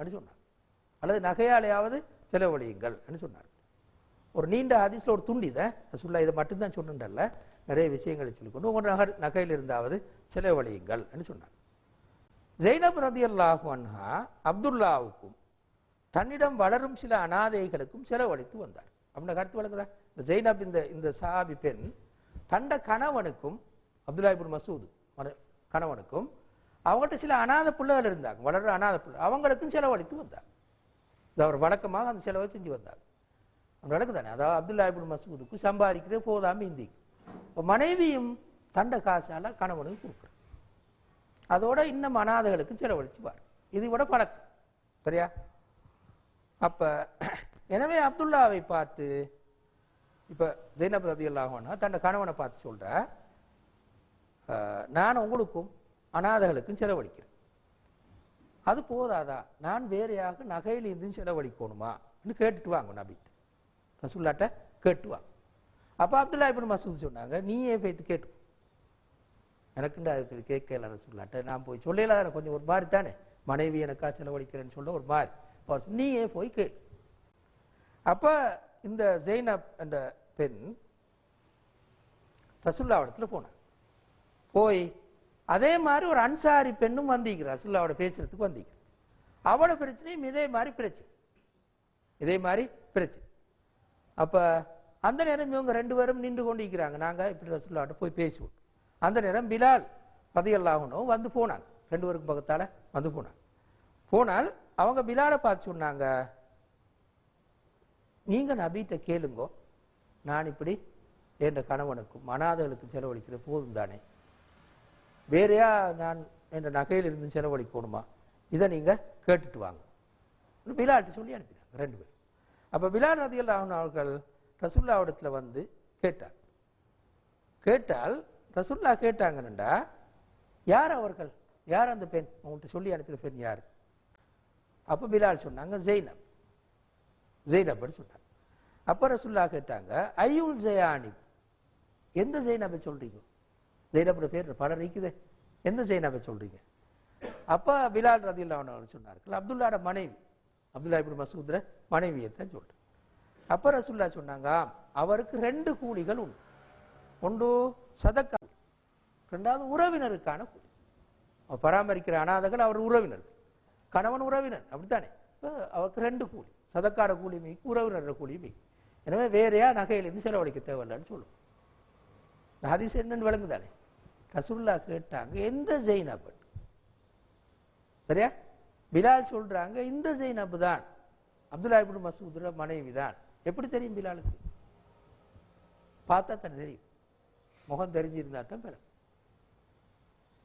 அப்படின்னு சொன்னார். அல்லது நகையாலையாவது செலவழியுங்கள் அப்படின்னு சொன்னார். ஒரு நீண்ட ஹதீஸ்ல ஒரு துண்டி தான் ரசூல்லா இதை மட்டும்தான் சொன்னல நிறைய விஷயங்களை சொல்லிக்கொண்டு உங்கள் நகர் நகையில் இருந்தாவது செலவழியுங்கள் என்று சொன்னார். ஜெய்னப் ரதி அல்லாஹு அன்ஹா அப்துல்லாவுக்கும் தன்னிடம் வளரும் சில அனாதைகளுக்கும் செலவழித்து வந்தார். அப்படின்னு கருத்து வழங்குதா இந்த ஜெய்னப் இந்த இந்த சாபி பெண் தண்ட கணவனுக்கும் அப்துல்லா மசூது மன- கணவனுக்கும் அவங்கள்ட்ட சில அநாத பிள்ளைகள் இருந்தாங்க. வளர்ற அனாத பிள்ளை. அவங்களுக்கும் செலவழித்து வந்தாங்க. இது அவர் வழக்கமாக அந்த செலவை செஞ்சு வந்தாங்க. அந்த வழக்கு தானே. அதாவது அப்துல்லா இப்னு மசூதுக்கு சம்பாதிக்கிற போதாம இந்தி. இப்போ மனைவியும் தண்ட காசால கணவனுக்கு கொடுக்குறார் அதோட இன்னும் அனாதைகளுக்கு செலவழிச்சுவார் இது விட பழக்கம். சரியா? அப்போ எனவே அப்துல்லாவை பார்த்து இப்போ ஜெய்னப் ரதி அல்லாஹானா தன் கணவனை பார்த்து சொல்கிற நான் உங்களுக்கும் அனாதைகளுக்கும் செலவழிக்கிறேன். அது போதாதா? நான் வேறையாக நகையில் இருந்து செலவழிக்கணுமா? கேட்டுட்டு வாங்க நபிட்டு ரசூல்லாட்ட கேட்டு வாங்க. அப்ப அப்துல்லா இப்படி மசூத் சொன்னாங்க நீயே பேத்து கேட்டு எனக்குண்டா இருக்குது கேட்கல ரசூல்லாட்ட நான் போய் சொல்லல எனக்கு கொஞ்சம் ஒரு மாதிரி தானே. மனைவி எனக்கா செலவழிக்கிறேன்னு சொல்ல ஒரு மாதிரி. நீயே போய் கேள்? அப்ப இந்த ஜெய்னப் என்ற பெண் ரசுல்லாவிடத்துல போனான். போய் அதே மாதிரி ஒரு அன்சாரி பெண்ணும் வந்திக்கிறார் ரசுல்லாவோட பேசுறதுக்கு வந்திக்கிறார் அவளோட பிரச்சனையும் இதே மாதிரி பிரச்சனை. இதே மாதிரி பிரச்சனை. அப்போ அந்த நேரம் இவங்க ரெண்டு பேரும் நின்று கொண்டு இருக்கிறாங்க இப்படி ரசுல்லாட்ட போய் பேசுவோம். அந்த நேரம் பிலால் பதியல்லாகணும் வந்து போனாங்க. ரெண்டு பேருக்கும் பக்கத்தால் வந்து போனாங்க. போனால் அவங்க பிலாலை பார்த்து சொன்னாங்க நீங்கள் நபிட்ட கேளுங்கோ. நான் இப்படி என்ற கணவனுக்கும் அனாதைகளுக்கும் செலவழிக்கிற போதும் தானே. வேறையா நான் என்ற நகையில் இருந்து செலவழிக்கணுமா? இதை நீங்க கேட்டுட்டு வாங்க. பிலால்ட்டு சொல்லி அனுப்பினாங்க ரெண்டு பேரும். அப்ப பிலால் ரதியல் அவர்கள் ரசுல்லாவிடத்துல வந்து கேட்டார். கேட்டால் ரசுல்லா கேட்டாங்கன்னுடா யார் அவர்கள்? யார் அந்த பெண்? உங்கள்கிட்ட சொல்லி அனுப்பின பெண் யார்? அப்ப பிலால் சொன்னாங்க ஜெய்னப். ஜெய்னப்னு சொன்னாங்க அப்ப ரசுல்லா கேட்டாங்க ஐயுல் ஜெயானி எந்த ஜெய்னபை சொல்றீங்க? ஜெய்னபோட பேர் படம் நிற்குதே எந்த ஜெய்னபை சொல்றீங்க? அப்பா பிலால் ரதியுல்லா சொன்னார்கள். அப்துல்லாட மனைவி அப்துல்லா இப்படி மசூத்ர மனைவியை தான் சொல்றேன். அப்ப ரசுல்லா சொன்னாங்க அவருக்கு ரெண்டு கூலிகள் உண்டு. ஒன்று சதக்கா ரெண்டாவது உறவினருக்கான கூலி. பராமரிக்கிற அனாதைகள் அவர் உறவினர். கணவன் உறவினர் அப்படித்தானே? அவருக்கு ரெண்டு கூலி. சதக்கார கூலி மீக்கு உறவினர் கூலி மீக்கு எனவே வேறையா நகையிலிருந்து செலவழிக்க தேவையில்லைன்னு சொல்லுவோம். ஹதீஸ் என்னன்னு விளங்குதானே? ரசூல்லா கேட்டாங்க எந்த ஜெயினப் சரியா? பிலால் சொல்றாங்க இந்த ஜெயினப் தான். அப்துல்லா இப்னு மசூதுர மனைவி தான். எப்படி தெரியும் பிலாலுக்கு? பார்த்தா தன் தெரியும். முகம் தெரிஞ்சிருந்தா தான் பிறகு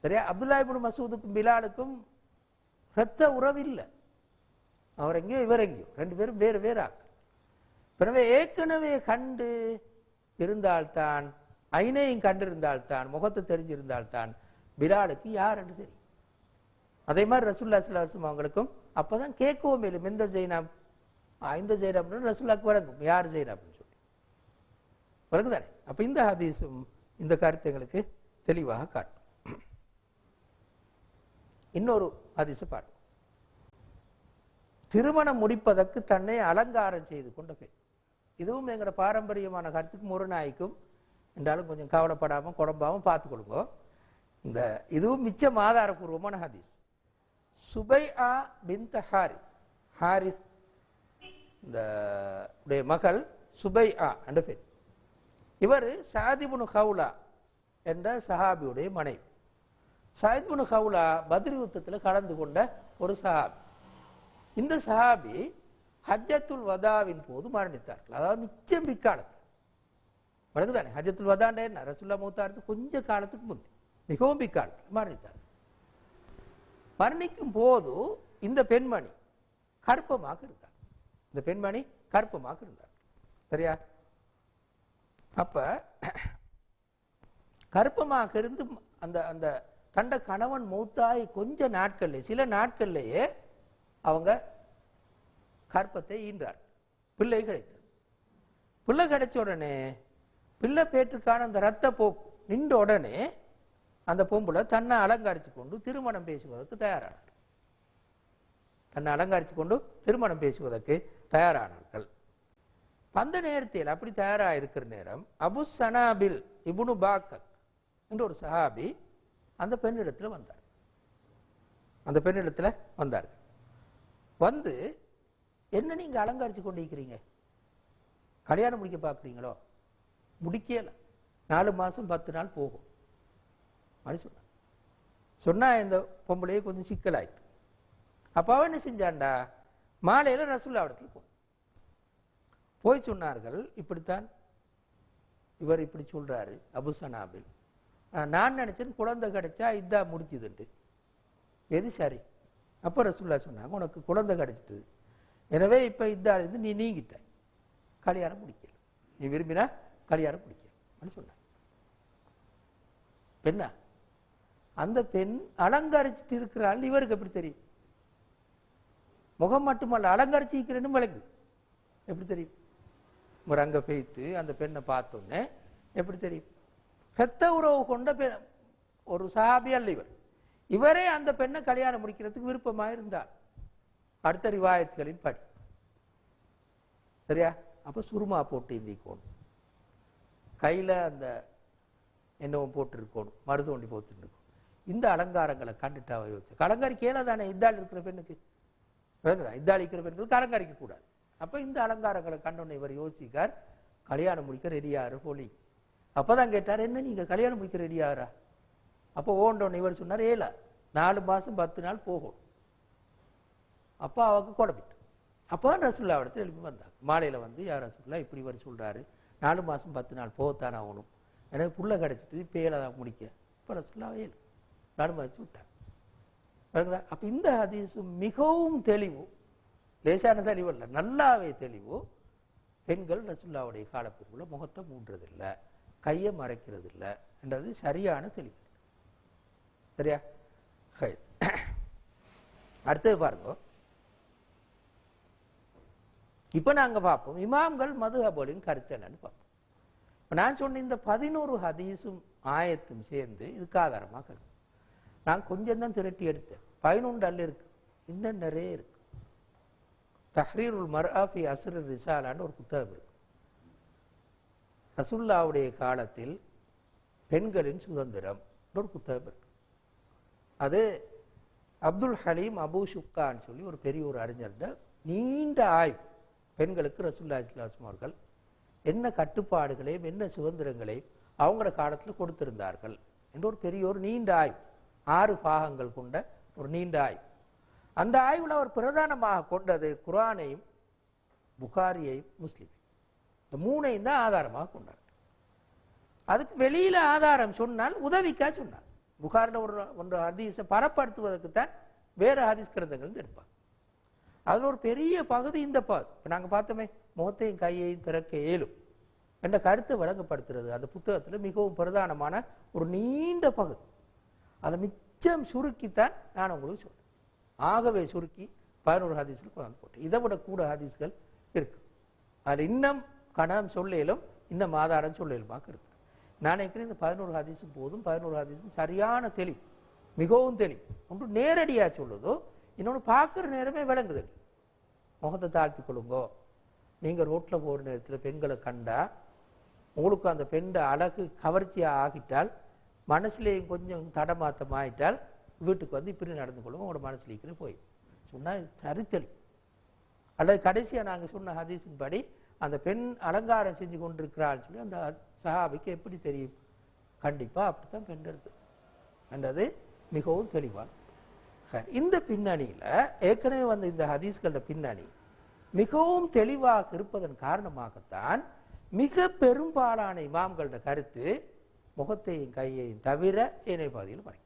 சரியா? அப்துல்லா இப்னு மசூதுக்கும் பிலாலுக்கும் ரத்த உறவு இல்லை அவர் எங்கேயோ இவர் எங்கேயோ. ரெண்டு பேரும் வேறு வேறு எனவே ஏற்கனவே கண்டு இருந்தால்தான் ஐனையும் கண்டிருந்தால்தான் முகத்தை தெரிஞ்சிருந்தால்தான் பிலாலுக்கு யார் என்று தெரியும். அதே மாதிரி ரசுல்லா சல்லாஹம் அவங்களுக்கும் அப்பதான் கேட்கவும் மேலும் எந்த ஜெயினாப்? இந்த ஜெயினாப்னு ரசூல்லாக்கு வழங்கும். யார் ஜெயினாப்னு சொல்லி. வழங்குதானே? அப்ப இந்த ஹதீஸும் இந்த கருத்து எங்களுக்கு தெளிவாக காட்டும். இன்னொரு ஹதீஸை பாருங்க திருமணம் முடிப்பதற்கு தன்னை அலங்காரம் செய்து கொண்ட பெண். இதுவும் எங்களோட பாரம்பரியமான கருத்துக்கு முரணாய்க்கும் என்றாலும் கொஞ்சம் கவலைப்படாமல் குழம்பாம பார்த்து கொடுங்க இந்த இதுவும் மிச்சம் ஆதாரபூர்வமான ஹதீஸ். சுபை ஆ பிந்த ஹாரிஸ். ஹாரிஸ் இந்த உடைய மகள் சுபை ஆ என்ற பெண் இவர் சாதிபுனு ஹவுலா என்ற சஹாபியுடைய மனைவி. சாயித்புனு ஹவுலா பத்ரி யுத்தத்தில் கலந்து கொண்ட ஒரு சஹாபி. இந்த சஹாபி ஹஜ்ஜத்துல் வதாவின் போது மரணித்தார்கள். அதாவது மிச்சம் பிக்காலத்தில் வழங்குதானே ஹஜத்துல் வதாண்டே என்ன? ரசுல்லா மூத்தாரத்து கொஞ்ச காலத்துக்கு முந்தி மிகவும் பிக்காலத்துக்கு மரணித்தார். மரணிக்கும் போது இந்த பெண்மணி கற்பமாக இருந்தார். இந்த பெண்மணி கற்பமாக இருந்தார். சரியா? அப்ப கற்பமாக இருந்து அந்த அந்த தண்ட கணவன் மூத்தாய் கொஞ்ச நாட்கள்ல சில நாட்கள்லேயே அவங்க கற்பத்தை ஈன்றார். பிள்ளை கிடைத்தது பிள்ளை கிடைச்ச உடனே பிள்ளை பேற்றுக்கான அந்த ரத்த போக்கு நின்ற உடனே அந்த பொம்பளை தன்னை அலங்கரித்து கொண்டு திருமணம் பேசுவதற்கு தயாரானார் தன்னை அலங்கரித்து கொண்டு திருமணம் பேசுவதற்கு தயாரானார்கள். அந்த நேரத்தில் அப்படி தயாராக இருக்கிற நேரம் அபு சனாபில் இபுனு பாக்கக் என்ற ஒரு சஹாபி அந்த பெண்ணிடத்தில் வந்தார். அந்த பெண்ணிடத்தில் வந்தார். வந்து என்ன நீங்கள் அலங்கரிச்சு கொண்டிருக்கிறீங்க? கல்யாணம் முடிக்க பார்க்குறீங்களோ? முடிக்கல. நாலு மாசம் பத்து நாள் போகும். அப்படி சொன்னான் சொன்னா இந்த பொம்பளையே கொஞ்சம் சிக்கலாயிட்டு. அப்பாவை அவன் என்ன செஞ்சான்டா? மாலையில ரசுல்லா இடத்துல போ போய் சொன்னார்கள் இப்படித்தான். இவர் இப்படி சொல்றாரு அபுசனாபில் நான் நினைச்சேன் குழந்தை கிடைச்சா இதா முடிச்சுதுண்டு எது சரி? அப்ப ரசுல்லா சொன்னாங்க உனக்கு குழந்தை கிடைச்சிட்டு எனவே இப்ப இதா இருந்து நீ நீங்கிட்ட. கல்யாணம் முடிக்கல. நீ விரும்பினா கல்யாணம் முடிக்கல சொன்னார். பெண்ணா அந்த பெண் அலங்கரிச்சிட்டு இருக்கிறாள் இவருக்கு எப்படி தெரியும்? முகம் மட்டுமல்ல அலங்கரிச்சு இருக்கிறேன்னு விளக்கு. எப்படி தெரியும்? ஒரு அங்க பெய்த்து அந்த பெண்ணை பார்த்தோன்னே எப்படி தெரியும்? பெத்த உறவு கொண்ட பெண் ஒரு சஹாபி அல்ல இவர். இவரே அந்த பெண்ணை கல்யாணம் முடிக்கிறதுக்கு விருப்பமா இருந்தார். அடுத்த ரிவாயத்துகளின் படி. சரியா? அப்ப சுருமா போட்டு இந்திக்கோணும். கையில் அந்த என்னவும் போட்டுருக்கணும் இருக்கணும் மருதோண்டி போட்டுருக்கணும் இந்த அலங்காரங்களை கண்டுட்டு அவ யோசிச்சு கலங்காரி தானே? இத்தாள் இருக்கிற பெண்ணுக்கு. விளங்குதா இத்தாள் இருக்கிற பெண்களுக்கு அலங்காரிக்க கூடாது. அப்போ இந்த அலங்காரங்களை கண்டோன்னு இவர் யோசிக்கார் கல்யாணம் முடிக்க ரெடியாரு போலி. அப்போதான் கேட்டார் என்ன நீங்கள் கல்யாணம் முடிக்க ரெடியாகிறா அப்போ ஓண்டோன்னு இவர் சொன்னார் ஏலா நாலு மாதம் பத்து நாள் போகும். அப்போ அவக்கு குழப்பிட்டு. அப்போ ரசுல்லா இடத்துல எழுப்பி வந்தாங்க. மாலையில் வந்து யார் ரசுல்லா இப்படி இவர் சொல்கிறாரு நாலு மாதம் பத்து நாள் போகத்தான் ஆகணும். எனக்கு புள்ள கிடச்சிட்டு இப்போ ஏழை தான் முடிக்க இப்போ ரசுல்லா ஏழு நாலு விட்டாங்க. விளங்குதா? அப்போ இந்த ஹதீஸ் மிகவும் தெளிவு. லேசான தெளிவு இல்லை நல்லாவே தெளிவு. பெண்கள் ரசுல்லாவுடைய காலப்பிரிவுல முகத்தை மூன்றதில்லை கையை மறைக்கிறது இல்லை என்றது சரியான தெளிவு. சரியா? ஹை. அடுத்தது பாருங்க. இப்போ நாங்கள் பார்ப்போம். இமாம்கள் மதுஹபோலின் கருத்து என்னன்னு பார்ப்போம். இப்போ நான் சொன்ன இந்த பதினோரு ஹதீஸும் ஆயத்தும் சேர்ந்து இதுக்கு ஆதாரமாக கருத்து. நான் கொஞ்சம் தான் திரட்டி எடுத்தேன். பதினொன்று அல்ல இருக்கு. இந்த நிறைய இருக்கு. தஹ்ரீருல் மர்ஆஃபி அசரு ரிசாலான்னு ஒரு புத்தகம் இருக்கு. ரசுல்லாவுடைய காலத்தில் பெண்களின் சுதந்திரம் ஒரு புத்தகம் இருக்கு. அது அப்துல் ஹலீம் அபு சுக்கான்னு சொல்லி ஒரு பெரிய ஒரு அறிஞர்கிட்ட நீண்ட ஆய்வு. பெண்களுக்கு ரசுல்லா இஸ்லாஸ்லாம் அவர்கள் என்ன கட்டுப்பாடுகளையும் என்ன சுதந்திரங்களையும் அவங்களோட காலத்தில் கொடுத்திருந்தார்கள் என்று ஒரு பெரிய ஒரு நீண்ட ஆய்வு. ஆறு பாகங்கள் கொண்ட ஒரு நீண்ட ஆய்வு. அந்த ஆய்வில் அவர் பிரதானமாக கொண்டது குரானையும் புகாரியையும் முஸ்லீம் இந்த மூணையும் தான் ஆதாரமாக கொண்டார். அதுக்கு வெளியில ஆதாரம் சொன்னால் உதவிக்கா சொன்னார். புகாரில் ஒரு ஒன்று ஹதீஸை பரப்படுத்துவதற்கு தான் வேறு ஹதீஸ் கிரந்தங்கள் எடுப்பாங்க. அதில் ஒரு பெரிய பகுதி இந்த பாது இப்போ நாங்கள் பார்த்தோமே முகத்தையும் கையையும் திறக்க இயலும் என்ற கருத்தை வழங்கப்படுத்துறது அந்த புத்தகத்தில் மிகவும் பிரதானமான ஒரு நீண்ட பகுதி. அதை மிச்சம் சுருக்கித்தான் நான் உங்களுக்கு சொல்கிறேன் ஆகவே சுருக்கி பதினோரு ஹதீஸ்கள் கொண்டாந்து போட்டேன். இதை விட கூட ஹதீஸ்கள் இருக்கு. அது இன்னும் கணம் சொல்லிலும் இன்னும் ஆதாரம் சொல்லேலுமாக இருக்கு. நான் நினைக்கிறேன் இந்த பதினோரு ஹதீஸும் போதும் பதினோரு ஹதீஸும் சரியான தெளிவு மிகவும் தெளிவு. ஒன்று நேரடியாக சொல்லுதோ இன்னொன்று பார்க்குற நேரமே விளங்குது. முகத்தை தாழ்த்தி கொள்ளுங்கோ. நீங்கள் ரோட்டில் போகிற நேரத்தில் பெண்களை கண்டா உங்களுக்கு அந்த பெண்ட அழகு கவர்ச்சியாக ஆகிட்டால் மனசுலேயும் கொஞ்சம் தடமாத்தம் ஆகிட்டால் வீட்டுக்கு வந்து இப்படி நடந்து கொள்ளுங்க உங்களோட மனசில் இருக்கிற போய். சொன்னால் சரித்தல் அல்லது கடைசியாக நாங்கள் சொன்ன ஹதீஸின் படி அந்த பெண் அலங்காரம் செஞ்சு கொண்டிருக்கிறான்னு சொல்லி அந்த சஹாபிக்கு எப்படி தெரியும்? கண்டிப்பாக அப்படித்தான் பெண் இருக்கு என்றது மிகவும் தெளிவான சரி, இந்த பின்னணியில ஏற்கனவே வந்த இந்த ஹதீஸ்களோட பின்னணி மிகவும் தெளிவாக இருப்பதன் காரணமாகத்தான் மிக பெரும்பாலான இமாம்களோட கருத்து முகத்தையும் கையையும் தவிர ஏனைய பகுதியில் மறைக்கும்.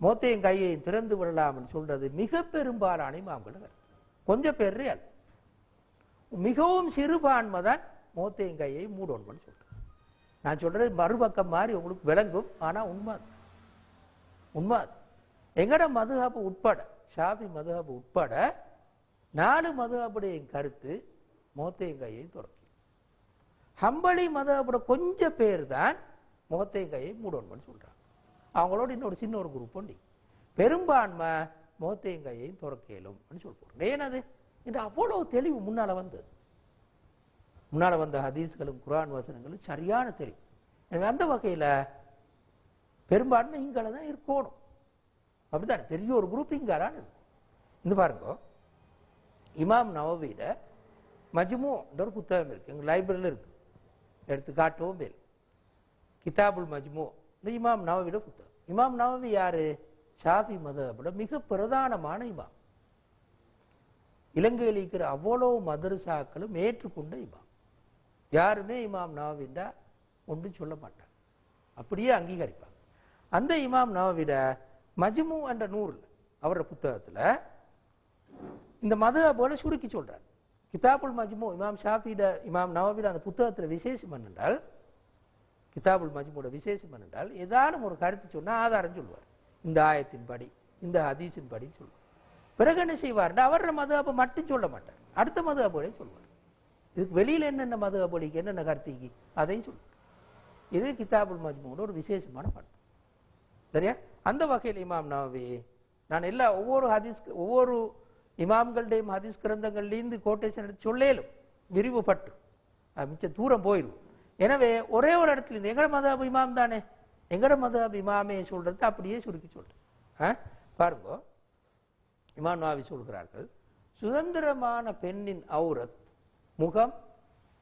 முகத்தையும் கையையும் திறந்து விடலாம்னு சொல்றது மிக பெரும்பாலான இமாம்களோட கருத்து. கொஞ்சம் பேர் அல்ல மிகவும் சிறுபான்மை தான் முகத்தையும் கையையும் மூடணும்னு சொல்றேன் நான் சொல்றது மறுபக்கம் மாதிரி உங்களுக்கு விளங்கும் ஆனா உண்மை உண்மை எங்கட மதுஹபு உட்பட ஷாஃபி மதுஹபு உட்பட நாலு மதுஹபுடைய கருத்து முகத்தையும் கையை துறக்கும் ஹம்பளி மதுஹபுட கொஞ்சம் பேர் தான் முகத்தையும் கையை மூடணும்னு சொல்றாங்க. அவங்களோட இன்னொரு சின்ன ஒரு குரூப் உண்டு. பெரும்பான்மை முகத்தையும் கையையும் துறக்கலும் சொல்லி போடுறோம் ஏனது என்று அவ்வளவு தெளிவு முன்னால வந்தது. முன்னால வந்த ஹதீஸ்களும் குரான் வசனங்களும் சரியான தெளிவு. எனவே அந்த வகையில் பெரும்பான்மை இங்களை தான் இருக்கணும். அப்படிதான் பெரிய ஒரு குரூப் இங்காலான்னு இருக்கும் இந்த பாருங்க. இமாம் நவவியில மஜ்மூன்ற ஒரு புத்தகம் இருக்கு. எங்க லைப்ரரியில் இருக்கு. எடுத்து காட்டவும் பேர் கிதாபுல் மஜ்மு இந்த இமாம் நவவியோட புத்தகம். இமாம் நவவி யாரு? ஷாஃபி மதபோட மிக பிரதானமான இமாம். இலங்கையில் இருக்கிற அவ்வளவு மதரசாக்களும் ஏற்றுக்கொண்ட இமாம். யாருமே இமாம் நவவிண்டா ஒன்றும் சொல்ல மாட்டாங்க. அப்படியே அங்கீகரிப்பாங்க. அந்த இமாம் நவவிட மஜ்மு என்ற நூல் அவரோட புத்தகத்துல இந்த மத போல சுருக்கி சொல்றார். கிதாபுல் மஜ்மு இமாம் ஷாஃபிட இமாம் நவவிட அந்த புத்தகத்துல விசேஷம் என்னென்றால் கிதாபுல் மஜ்மூட விசேஷம் என்னென்றால் ஏதானும் ஒரு கருத்து சொன்னா ஆதாரம் சொல்லுவார் இந்த ஆயத்தின் படி இந்த ஹதீஸின் படி சொல்லுவார் பிறகு என்ன செய்வார்னா அவர அப்போ மட்டும் சொல்ல மாட்டார். அடுத்த மதுஹபோடையும் சொல்லுவார் இதுக்கு வெளியில என்னென்ன மதுஹபொலிக்கு என்னென்ன கருத்திக்கு அதையும் சொல்லுவார் இது கிதாபுல் மஜ்மூட ஒரு விசேஷமான பண்பு. சரியா? அந்த வகையில் இமாம் நவவி நான் எல்லா ஒவ்வொரு ஹதீஸ் ஒவ்வொரு இமாம்களுடையும் ஹதீஸ் கிரந்தங்கள்லேருந்து கோட்டேஷன் எடுத்து சொல்லேலும் விரிவுபட்டு அது மிச்சம் தூரம் போயிடும் எனவே ஒரே ஒரு இடத்துல இருந்து எங்கட மதஹப் இமாம் தானே? எங்கட மதஹப் இமாமே சொல்றது அப்படியே சுருக்கி சொல்றேன். ஆ? பாருங்க இமாம் நாவி சொல்கிறார்கள் சுதந்திரமான பெண்ணின் அவுரத் முகம்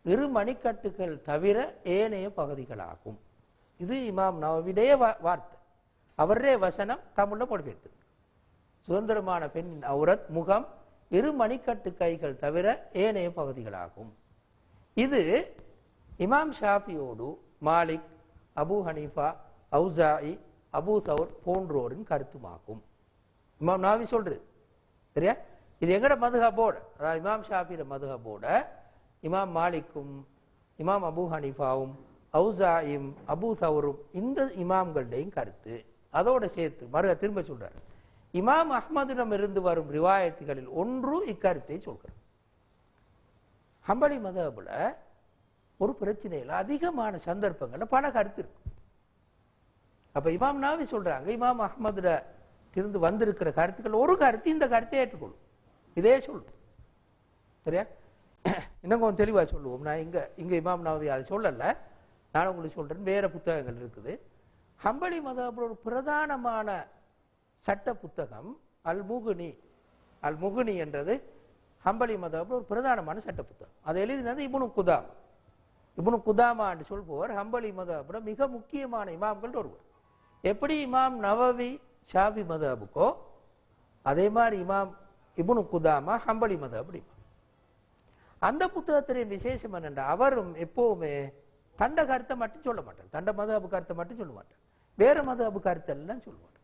இரு மணிக்கட்டுகள் தவிர ஏனைய பகுதிகளாகும். இது இமாம் நவவிடைய வா- வார்த்தை. அவரே வசனம் தமிழ்ல மொழிபெயர்த்து சுதந்திரமான பெண்ணின் அவுரத் முகம் இரு மணிக்கட்டு கைகள் தவிர ஏனைய பகுதிகளாகும். இது இமாம் ஷாஃபியோடு Malik Abu Hanifa Awzai Abu Thawr போன்றோரின் கருத்துமாகும். இமாம் நாவி சொல்றது. சரியா? இது எங்கட மதுகபோட அதாவது இமாம் ஷாஃபியோட மதுஹபோட இமாம் மாலிக்கும் இமாம் அபூ ஹனீஃபாவும் அவுசாயும் அபூ சவுரும் இந்த இமாம்களுடையும் கருத்து. அதோட சேர்த்து மறு திரும்ப சொல்றார். இமாம் அஹ்மதிடம் இருந்து வரும் ரிவாயத்துகளில் ஒன்று இக்கருத்தை சொல்கிறார். ஹம்பளி மதபுல ஒரு பிரச்சனையில் அதிகமான சந்தர்ப்பங்களில் பல கருத்து இருக்கு. அப்ப இமாம் நாவி சொல்றாங்க இமாம் அஹ்மதுல இருந்து வந்திருக்கிற கருத்துக்கள் ஒரு கருத்து இந்த கருத்தை ஏற்றுக்கொள்ளும். இதே சொல்லும். சரியா? இன்னும் கொஞ்சம் தெளிவாக சொல்லுவோம். நான் இங்க இங்க இமாம் நாவி அதை சொல்லல. நான் உங்களுக்கு சொல்றேன் வேற புத்தகங்கள் இருக்குது. ஹம்பலி மதபுல ஒரு பிரதானமான சட்ட புத்தகம் அல் முகுனி அல் முகுனி என்றது ஹம்பளி மதபுல ஒரு பிரதானமான சட்ட புத்தகம். அதை எழுதினது இபுனு குதாம். இபுனு குதாமா என்று சொல்பவர் ஹம்பலி மதபுல மிக முக்கியமான இமாம்கள் ஒருவர். எப்படி இமாம் நவவி ஷாஃபி மதபுக்கோ அதே மாதிரி இமாம் இபுனு குதாமா ஹம்பலி மதபுடி அந்த புத்தகத்தின் விசேஷம் என்னென்ன அவரும் எப்போவுமே தண்ட கருத்தை மட்டும் சொல்ல மாட்டார். தண்ட மதபு கருத்தை மட்டும் சொல்ல மாட்டார். வேறு மதபு கருத்தை எல்லாம் சொல்லுவார்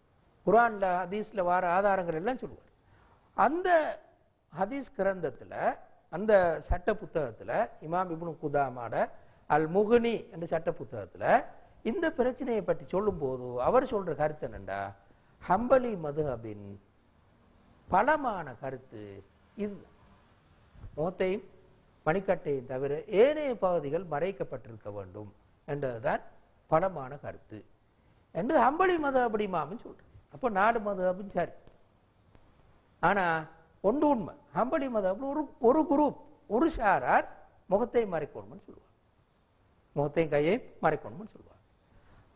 குரானில் ஹதீஸில் வார ஆதாரங்கள் எல்லாம் சொல்லுவார் அந்த ஹதீஸ் கிரந்தத்தில் அந்த சட்ட புத்தகத்தில் இமாம் இப்னு குதாமாட அல் முகுனி என்ற சட்ட புத்தகத்தில் இந்த பிரச்சனையை பற்றி சொல்லும்போது அவர் சொல்ற கருத்து என்னண்டா? ஹம்பலி மதுஹபின் பலமான கருத்து இது. முகத்தையும் மணிக்கட்டையும் தவிர ஏனைய பகுதிகள் மறைக்கப்பட்டிருக்க வேண்டும் என்றதுதான் பலமான கருத்து. என்று அம்பளி மதபடி அப்படிமாமன்னு சொல்கிறேன் அப்போ நாலு மதபும் சரி. ஆனால் ஒன்று உண்மை. ஹம்பலி மதபுல ஒரு ஒரு குரூப் ஒரு சாரார் முகத்தை மறைக்கணும்னு சொல்லுவாங்க. முகத்தையும் கையை மறைக்கணும்னு சொல்லுவாங்க.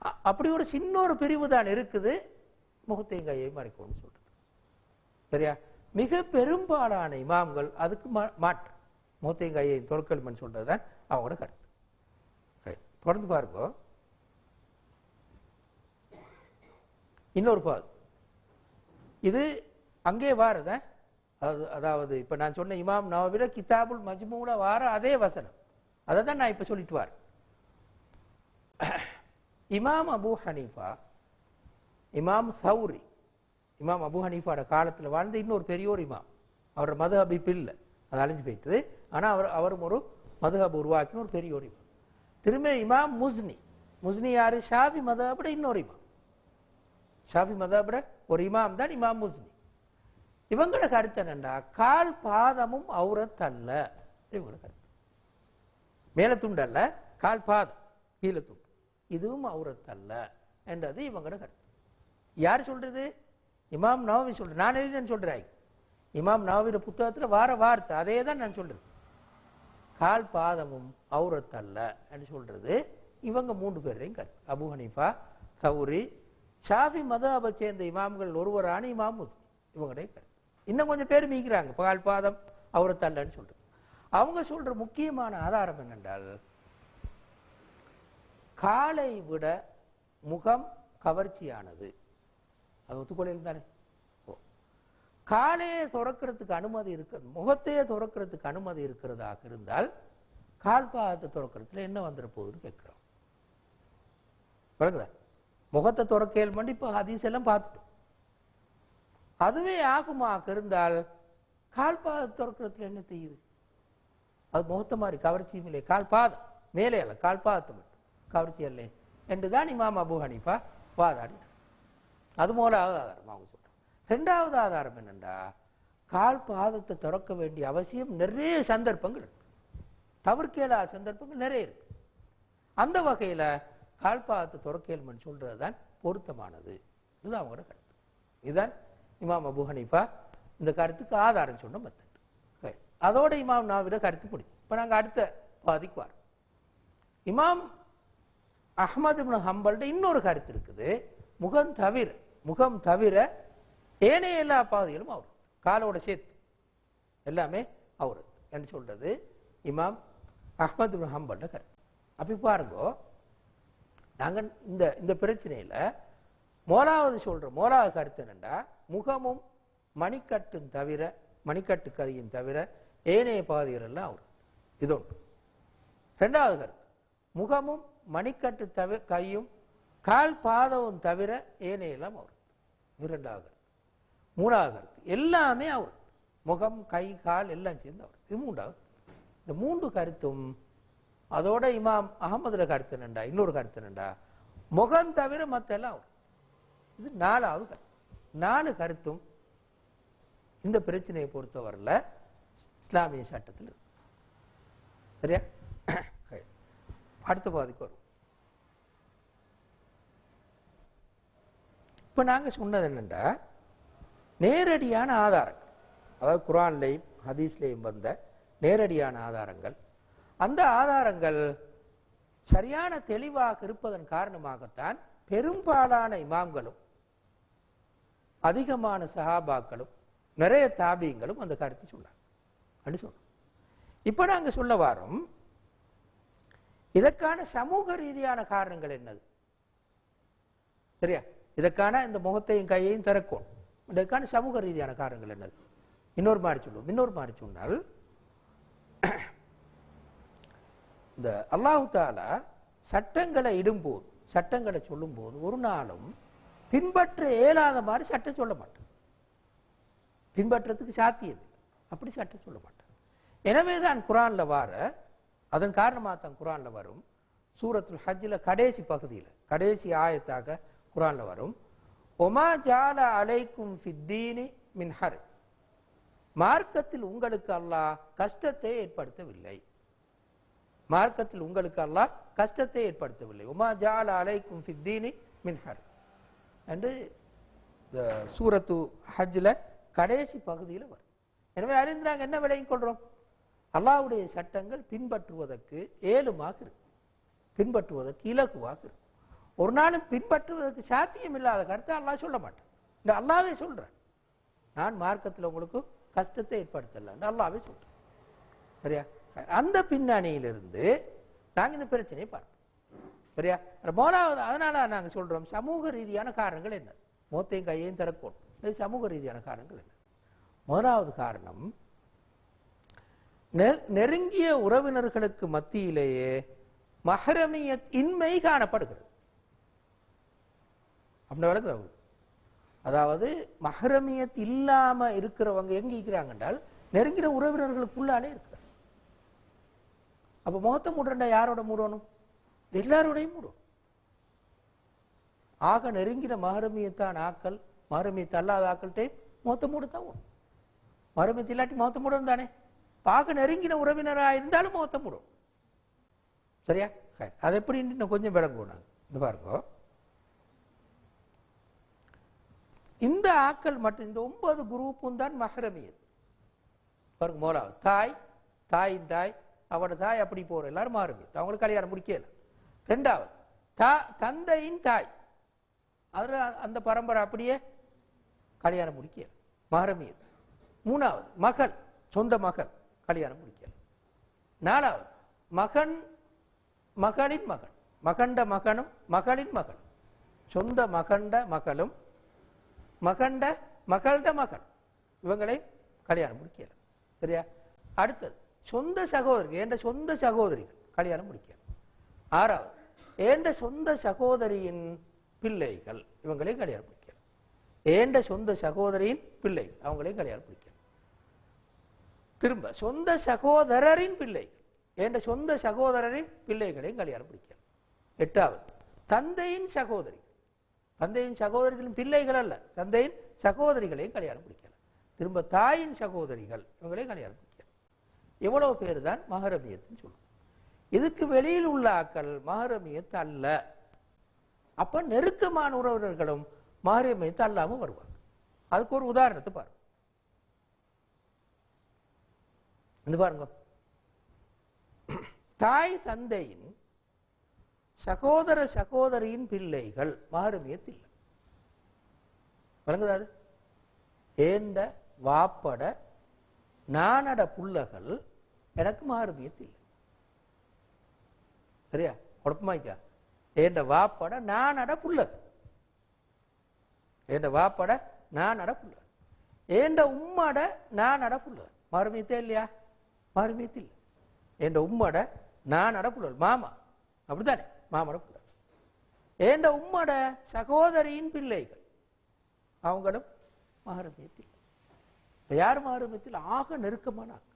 அ- அப்படி ஒரு சின்ன ஒரு பிரிவு தான் இருக்குது. முகத்தையும் கையை மறைக்கணும்னு சொல்கிறது சரியா? மிக பெரும்பாலான இமாம்கள் அதுக்கு மா- மாற்று. முகத்தையும் கையை சொல்கிறது தான் அவங்களோட கருத்து. தொடர்ந்து பாருங்க. இன்னொரு பாது இது அங்கே வாரத அது அதாவது இப்ப நான் சொன்ன இமாம் நவவிட கிதாபுல் மஜ்மூல வார அதே வசனம். அதை தான் நான் இப்ப சொல்லிட்டு வரேன். இமாம் அபு ஹனீஃபா இமாம் சௌரி இமாம் அபு ஹனீஃபாவோட காலத்தில் வாழ்ந்த இன்னொரு பெரியோர் இமாம். அவரோட மது அபிப்பு இல்லை அது அழிஞ்சு போயிட்டது. ஆனால் அவர் அவரும் ஒரு மதுஹப் உருவாக்கின ஒரு பெரியோர் இமாம். திரும்ப இமாம் முஸ்னி. முஸ்னி யாரு? ஷாஃபி மதுஹபோட இன்னொரு இமாம். ஷாஃபி மதாபுர ஒரு இமாம் தான் இமாம் முஸ்லி. இவங்களோட கருத்து என்னண்டா கால் பாதமும் அவுரத் அல்ல இவங்களோட கருத்து. மேலே துண்டு அல்ல கால் பாதம் கீழே துண்டு. இதுவும் அவுரத் அல்ல என்றது இவங்களோட கருத்து. யார் சொல்றது? இமாம் நவவி சொல்றேன் நான் எழுதினேன்னு சொல்றேன்? இமாம் நவவியோட புத்தகத்தில் வார வார்த்தை அதே தான் நான் சொல்றேன் கால் பாதமும் அவுரத் அல்ல என்று சொல்றது இவங்க மூன்று பேரையும் கருத்து. அபு ஹனீஃபா சௌரி ஷாஃபி மதஹபை சேர்ந்த இமாம்கள் ஒருவரான இமாம் முஸ்லிம் இவங்களுடைய இன்னும் கொஞ்சம் பேர் மீக்கிறாங்க பகால் பாதம் அவுரத் தள்ளன்னு சொல்றது. அவங்க சொல்ற முக்கியமான ஆதாரம் என்னென்றால் காலை விட முகம் கவர்ச்சியானது. அது ஒத்துக்கொள்ளையில் தானே? ஓ. காலையே துறக்கிறதுக்கு அனுமதி இருக்க முகத்தையே துறக்கிறதுக்கு அனுமதி இருக்கிறதாக இருந்தால் கால் பாதத்தை துறக்கிறதுல என்ன வந்துட போகுதுன்னு கேட்கிறோம். விளங்குதா முகத்தை துறக்கையில் பண்ணி இப்போ ஹதீஸ் எல்லாம் பார்த்துட்டோம். அதுவே ஆகுமாக இருந்தால் கால் பாதம் துறக்கிறதுல என்ன தெரியுது அது முகத்தை மாதிரி கவர்ச்சியும் இல்லை கால் பாதம். மேலே அல்ல கால் பாதத்தை மட்டும். கவர்ச்சி இல்லை என்றுதான் இமாம் அபு ஹனீஃபா வாதாடினார். அது மூலாவது ஆதாரம் அவங்க சொல்றாங்க. ரெண்டாவது ஆதாரம் என்னென்னா கால் பாதத்தை திறக்க வேண்டிய அவசியம் நிறைய சந்தர்ப்பங்கள் இருக்கு. தவிர்க்கலா சந்தர்ப்பங்கள் நிறைய இருக்கு. அந்த வகையில் கால் துறக்கேல்மன் சொல்கிறது தான் பொருத்தமானது. இதுதான் அவங்களோட கருத்து. இதுதான் இமாம் அபு ஹனீஃபா இந்த கருத்துக்கு ஆதாரம் சொன்ன மெத்தட் அதோட இமாம் நாவிட கருத்து பிடிக்கும் இப்போ நாங்கள் அடுத்த பாதிக்கு வரோம். இமாம் அஹமது இப்னு ஹம்பல்ட இன்னொரு கருத்து இருக்குது. முகம் தவிர முகம் தவிர ஏனைய எல்லா பாதைகளும் அவர் காலோட சேர்த்து. எல்லாமே அவர் என்று சொல்றது? இமாம் அஹமது இப்னு ஹம்பல்ட கருத்து. அப்படி பாருங்க. நாங்கள் இந்த இந்த பிரச்சனையில் மோலாவது சொல்கிறோம் மோலாவது கருத்து என்னென்னா முகமும் மணிக்கட்டும் தவிர மணிக்கட்டு கதையும் தவிர ஏனைய பாதைகள் எல்லாம் அவர். இது ஒன்று ரெண்டாவது கருத்து. முகமும் மணிக்கட்டு தவிர கையும் கால் பாதவும் தவிர ஏனையெல்லாம் அவர். இரண்டாவது ரெண்டாவது கருத்து. மூணாவது கருத்து. எல்லாமே அவர். முகம் கை கால் எல்லாம் சேர்ந்து அவர். இது மூன்றாவது இந்த மூன்று கருத்தும் அதோட இமாம் அகமதுல கருத்து என்னண்டா? இன்னொரு கருத்து என்னண்டா? முகம் தவிர மத்த எல்லாம் இது நாலாவது கருத்து. நாலு கருத்தும் இந்த பிரச்சனையை பொறுத்தவரையில் இஸ்லாமிய சட்டத்தில் இருக்கு. சரியா? அடுத்த பாதிக்கு வரும் இப்ப நாங்க சொன்னது என்னண்டா? நேரடியான ஆதாரங்கள். அதாவது குரான்லையும் ஹதீஸ்லையும் வந்த நேரடியான ஆதாரங்கள். அந்த ஆதாரங்கள் சரியான தெளிவாக இருப்பதன் காரணமாகத்தான் பெரும்பாலான இமாம்களும் அதிகமான சஹாபாக்களும் நிறைய தாபியங்களும் அந்த கருத்தை சொன்னாங்க அப்படி சொல்றோம். இப்ப நாங்க சொல்ல வாரோம் இதற்கான சமூக ரீதியான காரணங்கள் என்னது? சரியா? இதற்கான இந்த முகத்தையும் கையையும் திறக்கும் இதற்கான சமூக ரீதியான காரணங்கள் என்னது? இன்னொரு மாதிரி சொல்லுவோம். இன்னொரு மாதிரி சொன்னால் இந்த அல்லாஹு தாலா சட்டங்களை இடும்போது சட்டங்களை சொல்லும்போது ஒரு நாளும் பின்பற்ற இயலாத மாதிரி சட்டம் சொல்ல மாட்டேன். பின்பற்றத்துக்கு சாத்தியம் இல்லை. அப்படி சட்டம் சொல்ல மாட்டேன். எனவே தான் குரான்ல வார அதன் காரணமாக தான் குரான்ல வரும். சூரத்துல் ஹஜ்ஜில் கடைசி பகுதியில் கடைசி ஆயத்தாக குரான்ல வரும். ஒமா ஜால அலைக்கும் ஃபித்தீனி மின் ஹர். மார்க்கத்தில் உங்களுக்கு அல்லாஹ் கஷ்டத்தை ஏற்படுத்தவில்லை. மார்க்கத்தில் உங்களுக்கு அல்லாஹ் கஷ்டத்தை ஏற்படுத்தவில்லை. உமா ஜால் அலைக்கும் ஃபித்தீனி மின்ஹர் என்று சூரத்து ஹஜ்ல கடைசி பகுதியில் வரும். எனவே அறிந்து நாங்கள் என்ன விலையும் கொள்றோம்? அல்லாவுடைய சட்டங்கள் பின்பற்றுவதற்கு ஏழுமாக இருக்கு பின்பற்றுவதற்கு இலகுவாக இருக்கும். ஒரு நாளும் பின்பற்றுவதற்கு சாத்தியம் இல்லாத கருத்தை அல்லாஹ் சொல்ல மாட்டேன். இந்த அல்லாவே சொல்றேன். நான் மார்க்கத்தில் உங்களுக்கு கஷ்டத்தை ஏற்படுத்தலை அல்லாவே சொல்றேன். சரியா? அந்த பின்னணியிலிருந்து நாங்க இந்த பிரச்சனையை பார்ப்போம். சரியா? மூணாவது அதனால நாங்க சொல்றோம் சமூக ரீதியான காரணங்கள் என்ன? மூத்தையும் கையையும் திறக்கணும். இது சமூக ரீதியான காரணங்கள் என்ன? முதலாவது காரணம் நெருங்கிய உறவினர்களுக்கு மத்தியிலேயே மகரமிய இன்மை காணப்படுகிறது. அப்படி வழக்கு அதாவது மஹரமியத் இல்லாம இருக்கிறவங்க எங்க இருக்கிறாங்க என்றால் நெருங்கிற உறவினர்களுக்குள்ளாலே இருக்கிறாங்க. அப்ப முகத்தை மூடுறா யாரோட மூடணும்? எல்லாரோடையும் மூடும். ஆக நெருங்கின மஹரமியத்தான் ஆக்கள் மகரமியத்தை அல்லாத ஆக்கள்கிட்ட முகத்தை மூடத்தான் வரும் இல்லாட்டி முகத்தை மூடணும் தானே? பார்க்க நெருங்கின உறவினரா இருந்தாலும் முகத்தை மூடும். சரியா? அது எப்படி இன்னும் கொஞ்சம் விளங்குவோம் நாங்கள் இந்த பாருங்க. இந்த ஆக்கள் மட்டும் இந்த ஒன்பது குரூப்பும் தான் மஹரமியத் பாருங்க மோலாவது தாய் தாயின் தாய் அவரோட தாய் அப்படி போற எல்லாரும் மாறுங்க. அவங்களுக்கு கல்யாணம் முடிக்கல. ரெண்டாவது தா தந்தையின் தாய். அவர் அந்த பரம்பரை அப்படியே கல்யாணம் முடிக்கல. மாறமியல் மூணாவது மகள் சொந்த மகள் கல்யாணம் முடிக்கல. நாலாவது மகன் மகளின் மகன் மகண்ட மகனும் மகளின் மகள் சொந்த மகண்ட மகளும் மகண்ட மகள்ட மகன் இவங்களை கல்யாணம் முடிக்கல. சரியா? அடுத்தது சொந்த சகோதரி என்ற சொந்த சகோதரிகள். கல்யாணம் முடிக்க ஆறாவது ஏண்ட சொந்த சகோதரியின் பிள்ளைகள் இவங்களையும் கல்யாணம் முடிக்கல ஏண்ட சொந்த சகோதரியின் பிள்ளை அவங்களையும் கல்யாணம் முடிக்கல திரும்ப சொந்த சகோதரரின் பிள்ளைகள் ஏண்ட சொந்த சகோதரரின் பிள்ளைகளையும் கல்யாணம் முடிக்கல எட்டாவது தந்தையின் சகோதரி தந்தையின் சகோதரிகளின் பிள்ளைகள் அல்ல தந்தையின் சகோதரிகளையும் கல்யாணம் முடிக்கல திரும்ப தாயின் சகோதரிகள் இவங்களையும் கல்யாணம் முடிக்கல எவ்வளவு பேர் தான் மகரமியத்துன்னு சொல்லுவோம் இதுக்கு வெளியில் உள்ள ஆக்கள் மகரமியத்து அல்ல. அப்ப நெருக்கமான உறவினர்களும் மகரமியத்து அல்லாம வருவாங்க. அதுக்கு ஒரு உதாரணத்தை பாருங்க இந்த பாருங்க. தாய் சந்தையின் சகோதர சகோதரியின் பிள்ளைகள் மாறுமியத்து இல்லை. வழங்குதாது ஏண்ட வாப்பட நானட புள்ளகள் எனக்கு மாறுமியத்தில் சரியா? குழப்பமாய்க்கா என் வாப்பட நானட புள்ளகள் என் வாப்பட நான் புள்ளகள் என் உம்மட நான் நடப்புள்ள மாறுமியத்தே இல்லையா? மாறுமியத்தில் என் உம்மட நான் அடப்புள்ளல் மாமா. அப்படித்தானே? மாமட புள்ள. ஏண்ட உம்மட சகோதரியின் பிள்ளைகள். அவங்களும் மாறுமியத்தில் யார் மாறுமியத்தில் ஆக நெருக்கமானாங்க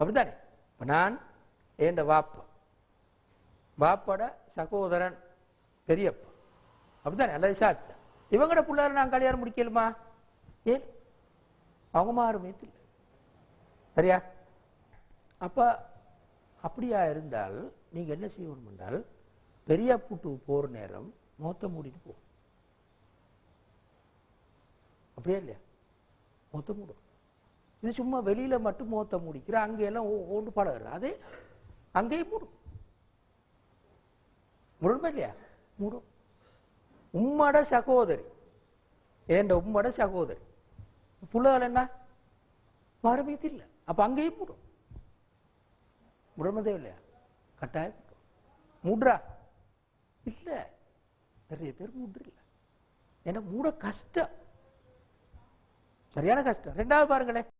அப்படித்தானே? இப்போ நான் ஏண்ட வாப்பா? வாப்போட சகோதரன் பெரியப்பா. அப்படித்தானே? அல்லது சாச்சா இவங்கட பிள்ளைகளை நான் கல்யாணம் முடிக்கலுமா? ஏன்? அவங்க மாறுமியத்தில் சரியா? அப்போ அப்படியா இருந்தால் நீங்க என்ன செய்யணும் என்றால் பெரிய பூட்டு போகிற நேரம் மொத்த மூடிட்டு போகும் அப்படியா இல்லையா? மொத்த மூடும் இது சும்மா வெளியில மட்டும் மோத்த முடிக்கிற அங்கெல்லாம் ஒன்று பழகிற. அதே அங்கேயும் மூடும் முழுமை இல்லையா? மூடும் உம்மட சகோதரி. ஏண்ட உம்மட சகோதரி? புள்ளால என்ன? மறுமீது இல்லை. அப்ப அங்கேயும் மூடும் முடமதே இல்லையா கட்டாயம் மூடுறா? இல்ல. நிறைய பேர் மூடுறில்ல ஏன்னா மூட கஷ்டம். சரியான கஷ்டம். ரெண்டாவது பாருங்களேன்.